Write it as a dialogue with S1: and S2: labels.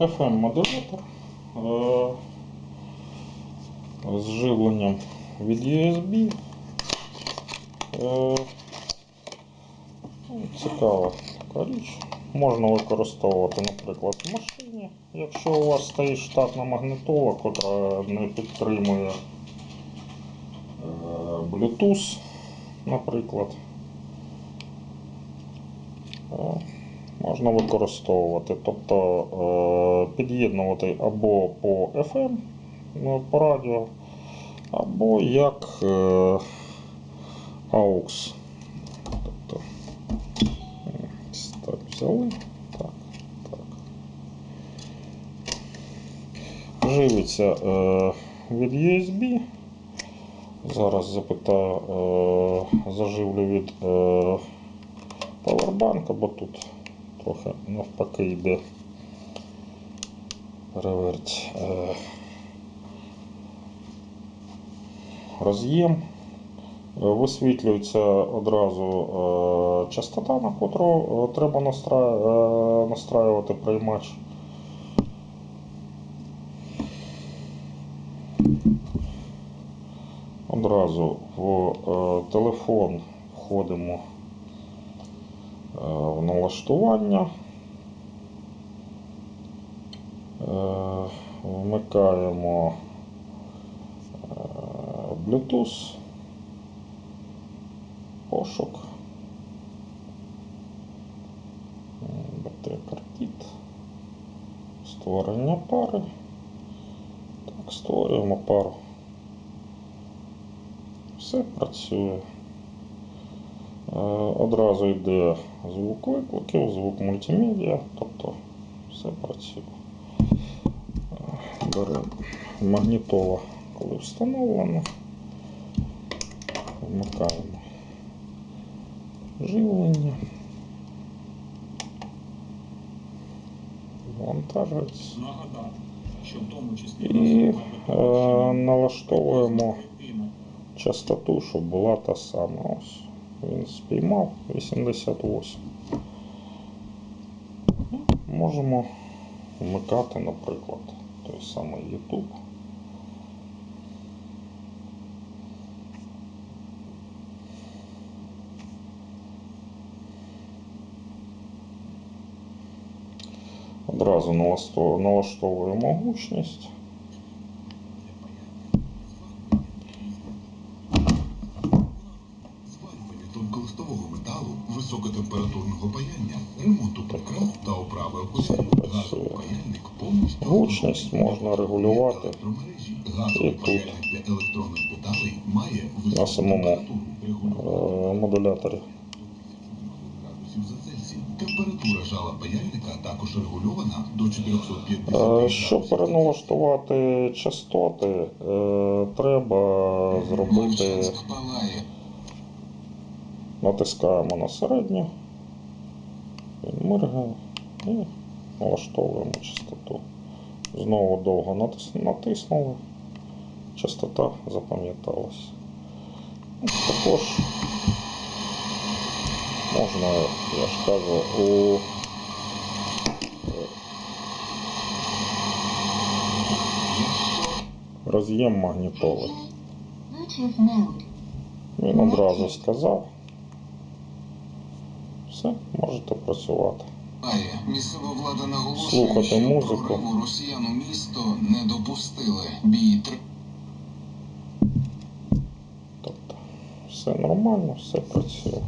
S1: FM-модулятор е, з живленням від USB. Е, ну, Цікава така річ. Можна використовувати, наприклад, в машині, якщо у вас стоїть штатна магнитола, котра не підтримує е, Bluetooth, наприклад. Можна використовувати, тобто е, під'єднувати або по FM ну, по радіо, або як е, AUX. Тобто, так, взяли. Так, так. Живиться е, від USB. Зараз запитаю, заживлю від павербанка, бо тут трохи навпаки йде переверть е, роз'єм. Е, Висвітлюється одразу е, частота, на котру треба настраювати приймач. Одразу в телефон входимо в налаштування. Е, Вмикаємо е, Bluetooth, пошук, БТ-картіт, створення пари. Так, створюємо пару. Все працює. Е, Одразу йде звук викликів, звук мультимедіа, тобто все працює. Е, Беремо магнітола, коли встановлено. Вмикаємо живлення. Вантажується.
S2: Нагадати, що в тому числі
S1: І е, налаштовуємо частоту, щоб була та сама. Ось він спіймав 88. Можемо вмикати, наприклад, той самий YouTube. Одразу налаштовуємо гучність.
S3: Високотемпературного паяння, ремонту прикрас та оправи окулярів. Газовий паяльник повністю
S1: Гучність можна регулювати
S3: електромережі. Газовий паяльник для електронних деталей має
S1: на самому
S3: високу
S1: е, модуляторі.
S3: Температура жала паяльника також регульована до 450
S1: Е. Щоб переналаштувати частоти, е, треба зробити,
S3: палає.
S1: Натискаємо на середню, він моргає і налаштовуємо частоту. Знову довго натис- натиснули, частота запам'яталась. Ну, Також можна, я ж кажу, у роз'єм магнітоли. Він одразу сказав. Все, можете працювати.
S4: Місцева влада наголошує,
S1: Слухати
S4: що
S1: музику.
S4: прориву росіян у місто не допустили. Бій тр...
S1: Тобто, все нормально, все працює.